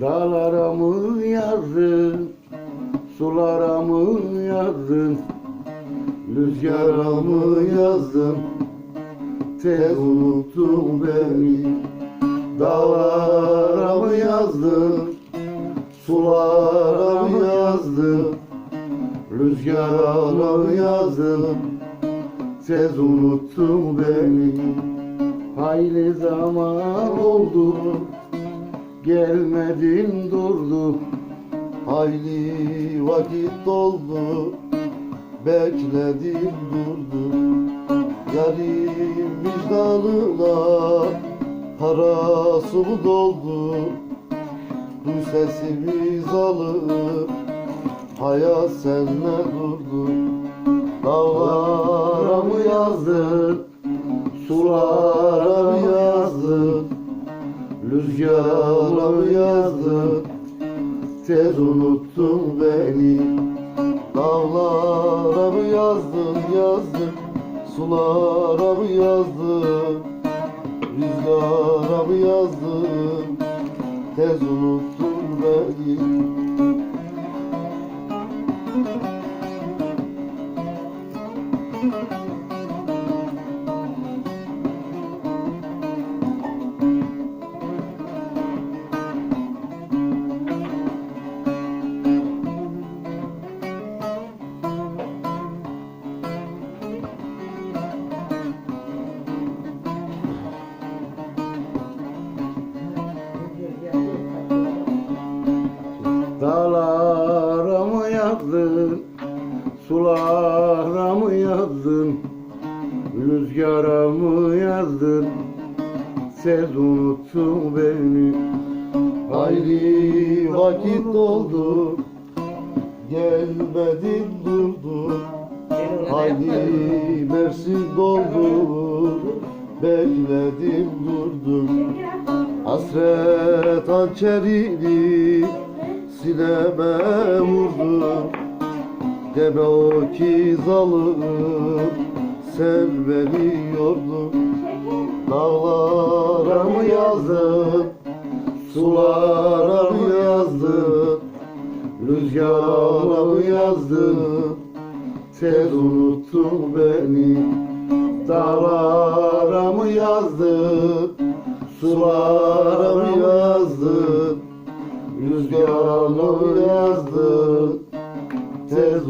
Dağlara mı yazdın, sulara mı yazdın, rüzgara mı yazdın, tez unuttun beni. Dağlara mı yazdın, sulara mı yazdın, rüzgara mı yazdın, tez unuttun beni. Hayli zaman oldu, gelmedin durdu, hayli vakit doldu, bekledim durdum. Yarim vicdanına parası mı doldu, bu sesimiz alıp hayat senle durdu. Dağlara mı yazdın, sulara mı yazdın, rüzgara mı yazdın, tez unuttun beni. Dağlara mı yazdın, yazdın, sulara mı yazdın, rüzgara mı yazdın, tez unuttun beni. Sulara mı yazdın, rüzgara mı yazdın, ses unuttun beni. Hayli vakit doldu, gelmedin durdu, hayli mevsim doldu, bekledim durdum. Hasret hançerini sineme vurdu Deme o ki zalim sen beni yordun. Dağlara mı yazdın Sulara mı yazdın? Rüzgara mı yazdın? Tez unuttun beni. Dağlara mı yazdın Sulara mı yazdın? Rüzgara mı yazdın tez